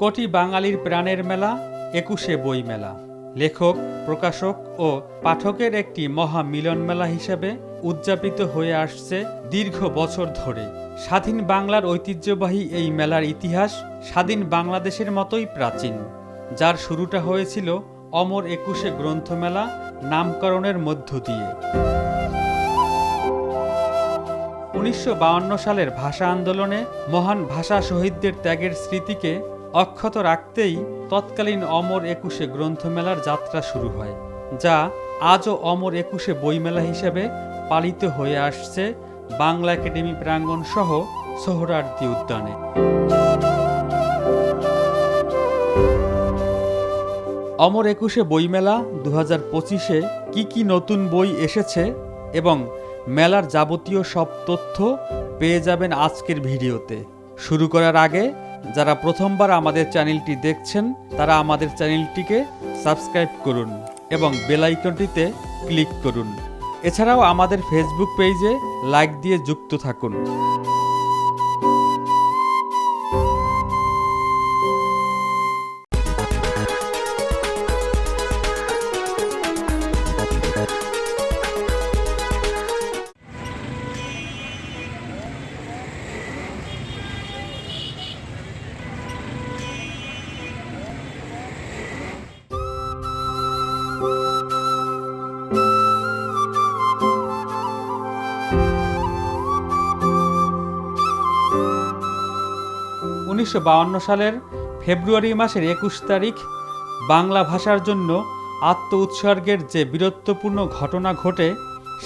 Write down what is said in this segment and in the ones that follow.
কোটি বাঙালির প্রাণের মেলা, একুশে বই মেলা লেখক, প্রকাশক ও পাঠকের একটি মহা মিলন মেলা হিসেবে উদযাপিত হয়ে আসছে দীর্ঘ বছর ধরে। স্বাধীন বাংলার ঐতিহ্যবাহী এই মেলার ইতিহাস স্বাধীন বাংলাদেশের মতোই প্রাচীন। যার শুরুটা হয়েছিল অমর একুশে গ্রন্থমেলা নামকরণের মধ্য দিয়ে। উনিশশো সালের ভাষা আন্দোলনে মহান ভাষা শহীদদের ত্যাগের স্মৃতিকে অক্ষত রাখতেই তৎকালীন অমর একুশে গ্রন্থমেলার যাত্রা শুরু হয়, যা আজও অমর একুশে বইমেলা হিসেবে পালিত হয়ে আসছে বাংলা একাডেমি প্রাঙ্গণ সহ সোহরার্দি উদ্যানে। অমর একুশে বইমেলা দু হাজার পঁচিশে কী কী নতুন বই এসেছে এবং মেলার যাবতীয় সব তথ্য পেয়ে যাবেন আজকের ভিডিওতে। শুরু করার আগে যারা প্রথমবার আমাদের চ্যানেলটি দেখছেন, তারা আমাদের চ্যানেলটিকে সাবস্ক্রাইব করুন এবং বেল আইকনটিতে ক্লিক করুন। এছাড়াও আমাদের ফেসবুক পেজে লাইক দিয়ে যুক্ত থাকুন। উনিশশো সালের ফেব্রুয়ারি মাসের একুশ তারিখ বাংলা ভাষার জন্য আত্ম উৎসর্গের যে বীরত্বপূর্ণ ঘটনা ঘটে,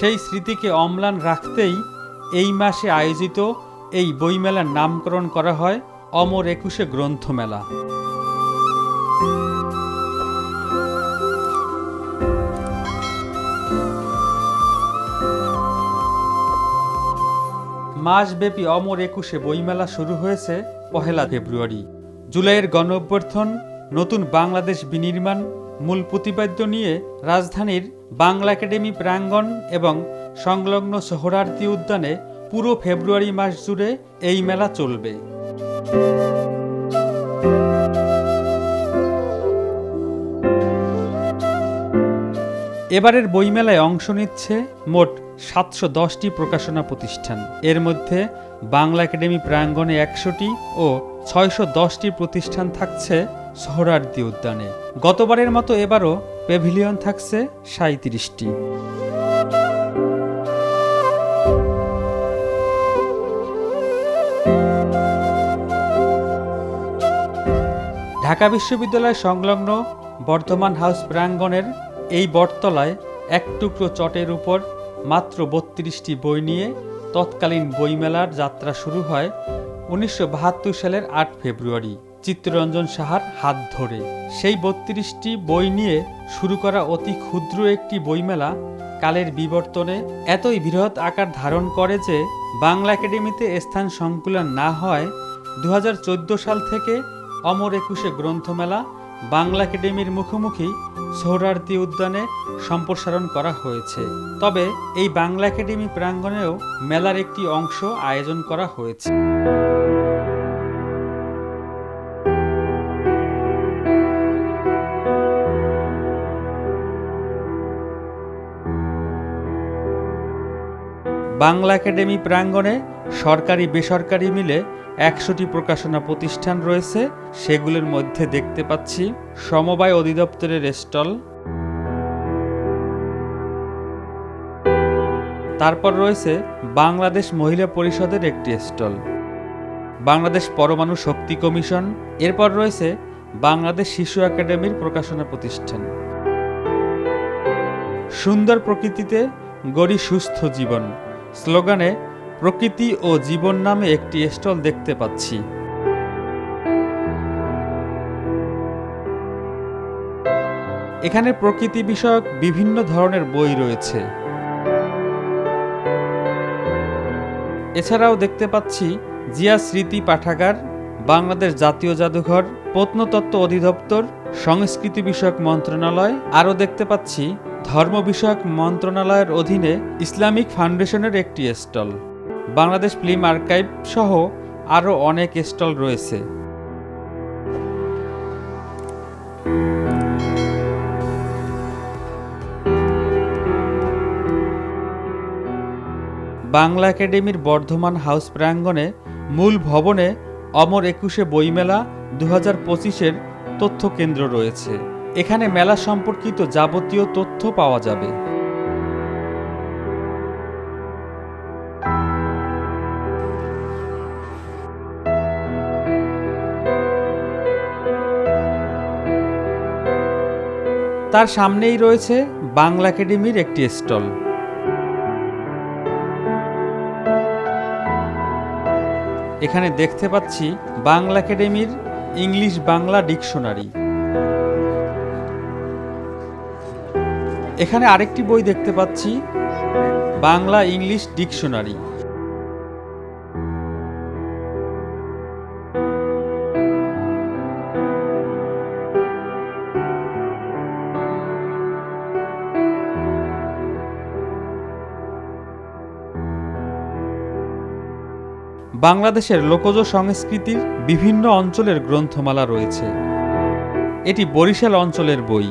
সেই স্মৃতিকে অম্লান রাখতেই এই মাসে আয়োজিত এই বইমেলার নামকরণ করা হয় অমর একুশে গ্রন্থমেলা। মাসব্যাপী অমর একুশে বইমেলা শুরু হয়েছে পহেলা ফেব্রুয়ারি। জুলাইয়ের গণ অভ্যর্থন নতুন বাংলাদেশ বিনির্মাণ, মূল প্রতিপাদ্য নিয়ে রাজধানীর বাংলা একাডেমি প্রাঙ্গণ এবং সংলগ্ন সোহরার্দি উদ্যানে পুরো ফেব্রুয়ারি মাস জুড়ে এই মেলা চলবে। এবারের বইমেলায় অংশ নিচ্ছে মোট সাতশো দশটি প্রকাশনা প্রতিষ্ঠান। এর মধ্যে বাংলা একাডেমি প্রাঙ্গণে একশোটি ও ছয়শো দশটি প্রতিষ্ঠান থাকছে সোহরার্দি উদ্যানে। গতবারের মতো এবারও পেভিলিয়ন থাকছে সাঁত্রিশটি ঢাকা বিশ্ববিদ্যালয় সংলগ্ন বর্ধমান হাউস প্রাঙ্গণের এই বটতলায় এক টুকরো চটের উপর মাত্র বত্রিশটি বই নিয়ে তৎকালীন বইমেলার যাত্রা শুরু হয় উনিশশো বাহাত্তর সালের আট ফেব্রুয়ারি। চিত্তরঞ্জন সাহার হাত ধরে। সেই বত্রিশটি বই নিয়ে শুরু করা অতি ক্ষুদ্র একটি বইমেলা কালের বিবর্তনে এতই বৃহৎ আকার ধারণ করে যে বাংলা একাডেমিতে স্থান সংকুলন না হয় দু হাজার চোদ্দ সাল থেকে অমর একুশে গ্রন্থমেলা বাংলা একাডেমির মুখোমুখি সোহরার্দি উদ্যানে সম্প্রসারণ করা হয়েছে। তবে এই বাংলা একাডেমি প্রাঙ্গণেও মেলার একটি অংশ আয়োজন করা হয়েছে। বাংলা একাডেমি প্রাঙ্গণে সরকারি বেসরকারি মিলে একশোটি প্রকাশনা প্রতিষ্ঠান রয়েছে, সেগুলোর মধ্যে দেখতে পাচ্ছি সমবায় অধিদপ্তরের স্টল। তারপর রয়েছে বাংলাদেশ মহিলা পরিষদের একটি স্টল। বাংলাদেশ পরমাণু শক্তি কমিশন। এরপর রয়েছে বাংলাদেশ শিশু একাডেমির প্রকাশনা প্রতিষ্ঠান। সুন্দর প্রকৃতিতে গড়ি সুস্থ জীবন। স্লোগানে প্রকৃতি ও জীবন নামে একটি স্টল দেখতে পাচ্ছি। এখানে প্রকৃতি বিষয়ক বিভিন্ন ধরনের বই রয়েছে। এছাড়াও দেখতে পাচ্ছি জিয়া স্মৃতি পাঠাগার, বাংলাদেশ জাতীয় জাদুঘর, প্রত্নতত্ত্ব অধিদপ্তর, সংস্কৃতি বিষয়ক মন্ত্রণালয়, আরও দেখতে পাচ্ছি ধর্ম বিষয়ক মন্ত্রণালয়ের অধীনে ইসলামিক ফাউন্ডেশনের একটি স্টল। বাংলাদেশ ফিল্ম আর্কাইভ সহ আরও অনেক স্টল রয়েছে। বাংলা একাডেমির বর্ধমান হাউস প্রাঙ্গণে মূল ভবনে অমর একুশে বইমেলা দু হাজার পঁচিশের তথ্য কেন্দ্র রয়েছে। এখানে মেলা সম্পর্কিত যাবতীয় তথ্য পাওয়া যাবে। তার সামনেই রয়েছে বাংলা একাডেমির একটি স্টল। এখানে দেখতে পাচ্ছি বাংলা একাডেমির ইংলিশ বাংলা ডিকশনারি। এখানে আরেকটি বই দেখতে পাচ্ছি, বাংলা ইংলিশ ডিকশনারি। বাংলাদেশের লোকজ সংস্কৃতির বিভিন্ন অঞ্চলের গ্রন্থমালা রয়েছে। এটি বরিশাল অঞ্চলের বই।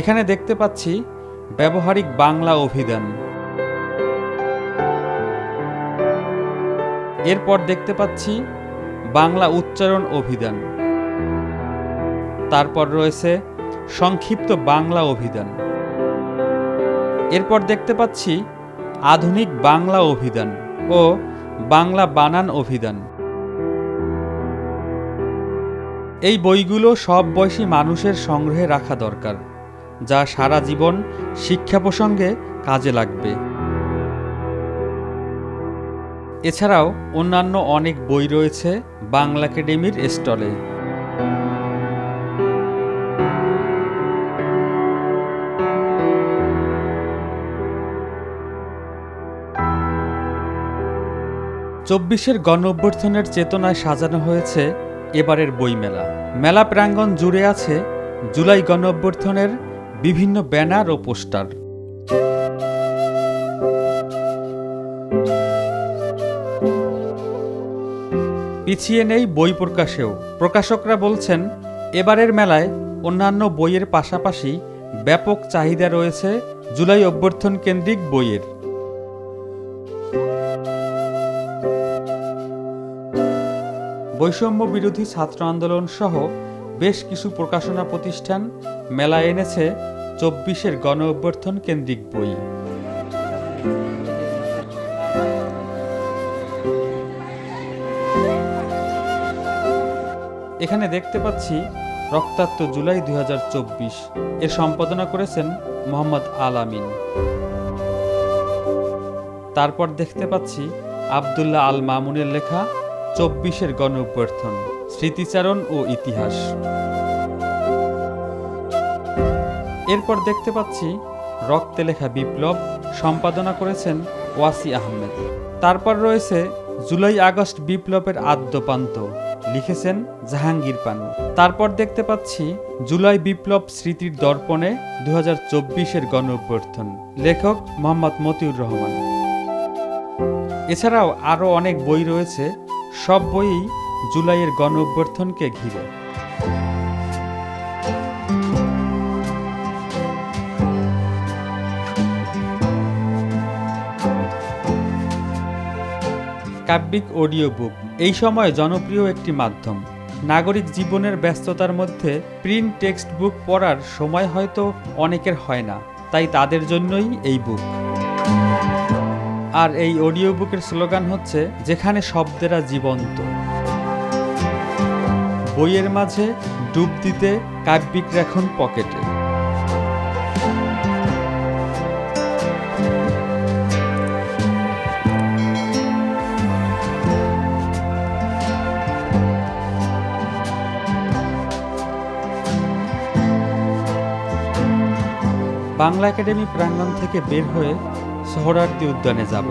এখানে দেখতে পাচ্ছি ব্যবহারিক বাংলা অভিধান। এরপর দেখতে পাচ্ছি বাংলা উচ্চারণ অভিধান। তারপর রয়েছে সংক্ষিপ্ত বাংলা অভিধান। এরপর দেখতে পাচ্ছি আধুনিক বাংলা অভিধান ও বাংলা বানান অভিধান। এই বইগুলো সব বয়সী মানুষের সংগ্রহে রাখা দরকার, যা সারা জীবন শিক্ষা প্রসঙ্গে কাজে লাগবে। এছাড়াও অন্যান্য অনেক বই রয়েছে বাংলা একাডেমির স্টলে। চব্বিশের গণ অভ্যর্থনের চেতনায় সাজানো হয়েছে এবারের বইমেলা। মেলা প্রাঙ্গণ জুড়ে আছে জুলাই গণ অভ্যর্থনের বিভিন্ন ব্যানার ও পোস্টার। পিছিয়ে নেই বই প্রকাশেও। প্রকাশকরা বলছেন, এবারের মেলায় অন্যান্য বইয়ের পাশাপাশি ব্যাপক চাহিদা রয়েছে জুলাই অভ্যর্থন কেন্দ্রিক বইয়ের। বৈষম্য বিরোধী ছাত্র আন্দোলন সহ বেশ কিছু প্রকাশনা প্রতিষ্ঠান মেলায় এনেছে চব্বিশের গণ অভ্যর্থন কেন্দ্রিক বই। এখানে দেখতে পাচ্ছি রক্তাক্ত জুলাই দুই হাজার চব্বিশ। এর সম্পাদনা করেছেন মোহাম্মদ আল আমিন। তারপর দেখতে পাচ্ছি আবদুল্লাহ আল মামুনের লেখা চব্বিশের গণ অভ্যর্থন স্মৃতিচারণ ও ইতিহাস। এরপর দেখতে পাচ্ছি রক্তে লেখা বিপ্লব সম্পাদনা করেছেন ওয়াসি আহমেদ। তারপর রয়েছে জুলাই আগস্ট বিপ্লবের আদ্যপান্ত লিখেছেন জাহাঙ্গীর পানু। তারপর দেখতে পাচ্ছি জুলাই বিপ্লব স্মৃতির দর্পণে দু হাজার চব্বিশের গণ অভ্যর্থন লেখক মোহাম্মদ মতিউর রহমান। এছাড়াও আরও অনেক বই রয়েছে, সব বইই জুলাইয়ের গণ অভ্যর্থনকে ঘিরে। কাব্যিক অডিও বুক এই সময় জনপ্রিয় একটি মাধ্যম। নাগরিক জীবনের ব্যস্ততার মধ্যে প্রিন্ট টেক্সট বুক পড়ার সময় হয়তো অনেকের হয় না, তাই তাদের জন্যই এই বুক। আর এই অডিও বুকের স্লোগান হচ্ছে, যেখানে শব্দেরা জীবন্ত। বইয়ের মাঝে ডুব দিতে কাব্যিক রাখুন পকেটে। বাংলা একাডেমি প্রাঙ্গণ থেকে বের হয়ে সোহরার্দি উদ্যানে যাব।